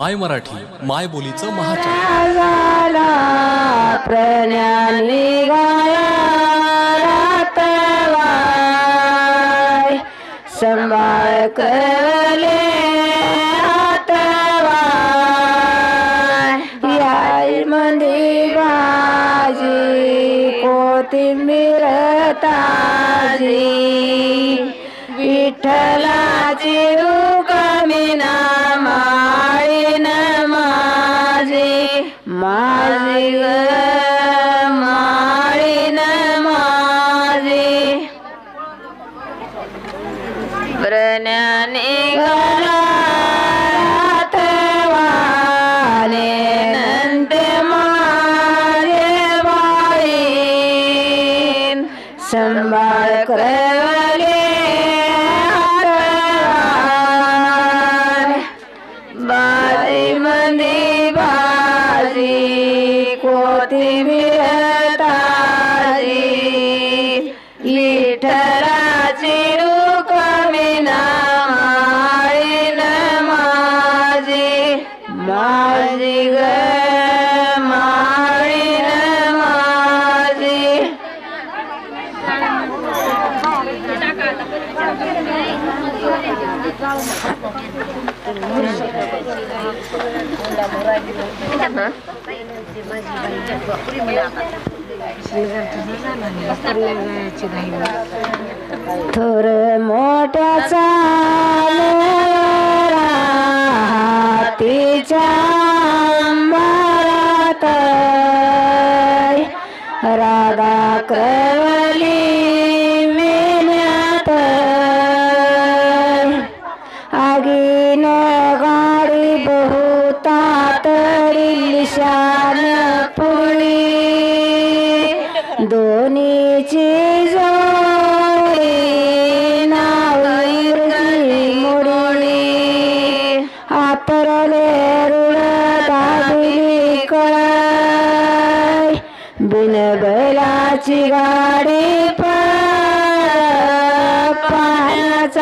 माय मराठी माय बोलीचं महाचार. संभाळ करले मंदी भाजी कोथिंबीर ताजी. विठ्ठलाची रूप माळीन माझी थोर मोठ्याचा तिच्या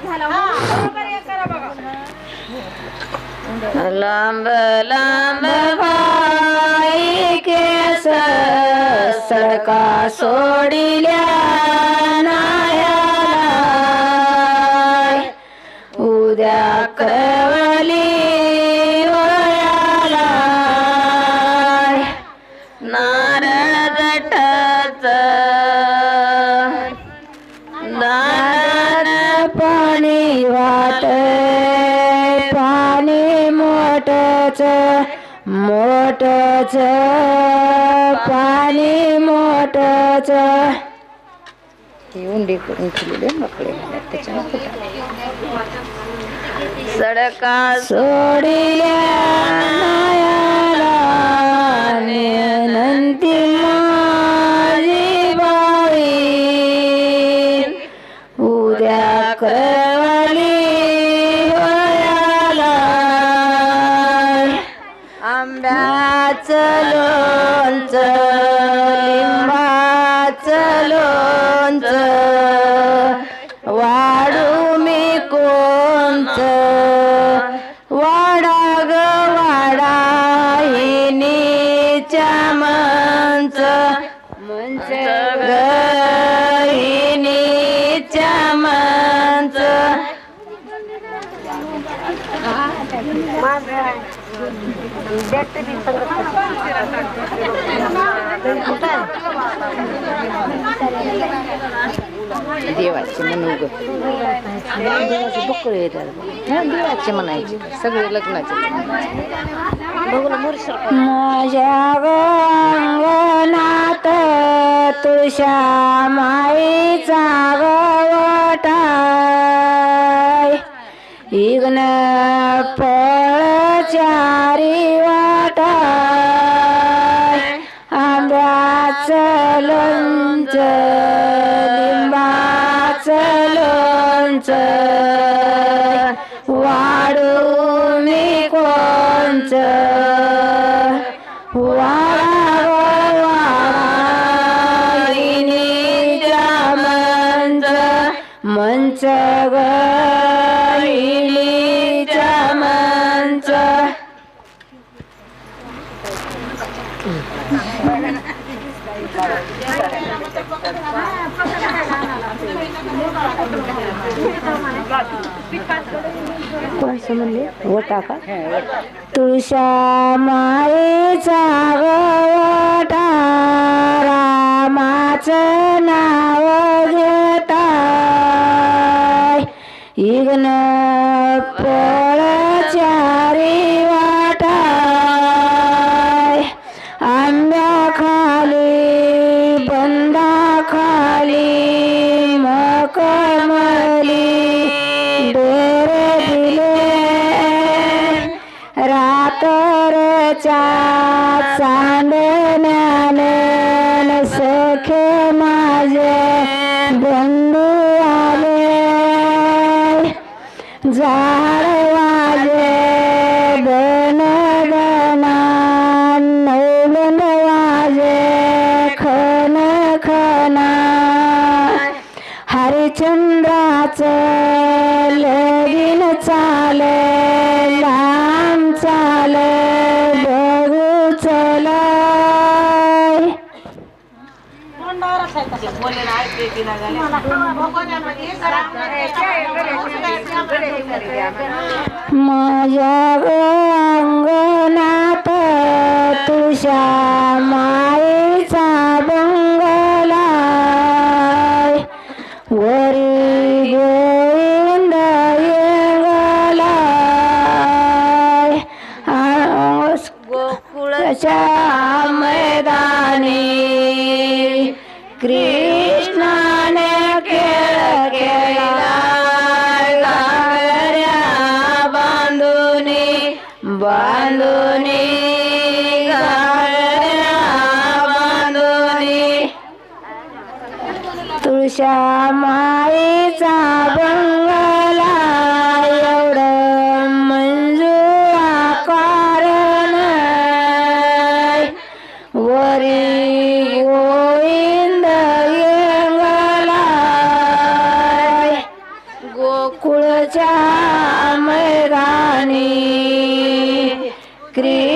झाला. लांब लांब बाई केस सडका सोडिल्या नायाला. उद्या क्रवली वयाला. नारळ मोठच पाणी मोठच. उंडी करून ठेवलेले सडका सोडिल्या नायाला लोणचं वाढू मी कोणचं? वाडा ग वाडा हिनीच्या मंच. मंच ग हिनीच्या मंच. देवाचे म्हणून ग देवाचे बक्कळ येतात. हा, देवाचे म्हणायचे सगळे लग्नाचे माझ्या ग अंगणात माईचा गवटाय IGNOU diwatai Amrat selunce Limbat selunce कोणचं म्हणले वटा. का तुळशा माळेचा गवटा रामाचं नाव घेता इग्न पळ रातरच्या चांदण्याने सखे माझे बंधू आले. माझ्या ग अंगणात तुझ्या मायेचा कृष्णाने खेळ केला घागऱ्या बांधुनी बांधुनी घागऱ्या बांधुनी तुळशा माईचा बंगला गोकुळच्या मैदानी कृष्ण